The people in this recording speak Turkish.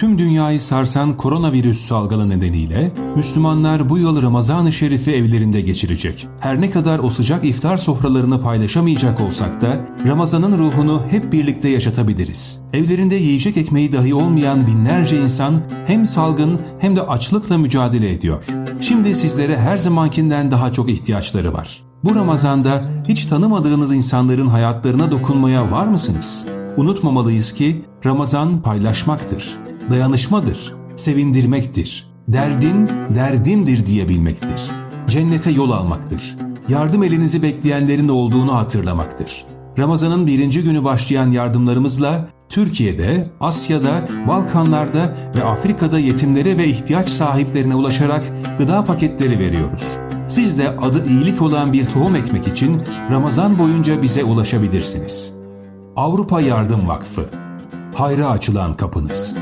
Tüm dünyayı sarsan koronavirüs salgını nedeniyle Müslümanlar bu yıl Ramazan-ı Şerif'i evlerinde geçirecek. Her ne kadar o sıcak iftar sofralarını paylaşamayacak olsak da Ramazan'ın ruhunu hep birlikte yaşatabiliriz. Evlerinde yiyecek ekmeği dahi olmayan binlerce insan hem salgın hem de açlıkla mücadele ediyor. Şimdi sizlere her zamankinden daha çok ihtiyaçları var. Bu Ramazan'da hiç tanımadığınız insanların hayatlarına dokunmaya var mısınız? Unutmamalıyız ki Ramazan paylaşmaktır, dayanışmadır, sevindirmektir, derdin derdimdir diyebilmektir. Cennete yol almaktır. Yardım elinizi bekleyenlerin olduğunu hatırlamaktır. Ramazan'ın birinci günü başlayan yardımlarımızla Türkiye'de, Asya'da, Balkanlar'da ve Afrika'da yetimlere ve ihtiyaç sahiplerine ulaşarak gıda paketleri veriyoruz. Siz de adı iyilik olan bir tohum ekmek için Ramazan boyunca bize ulaşabilirsiniz. Avrupa Yardım Vakfı Hayra açılan kapınız.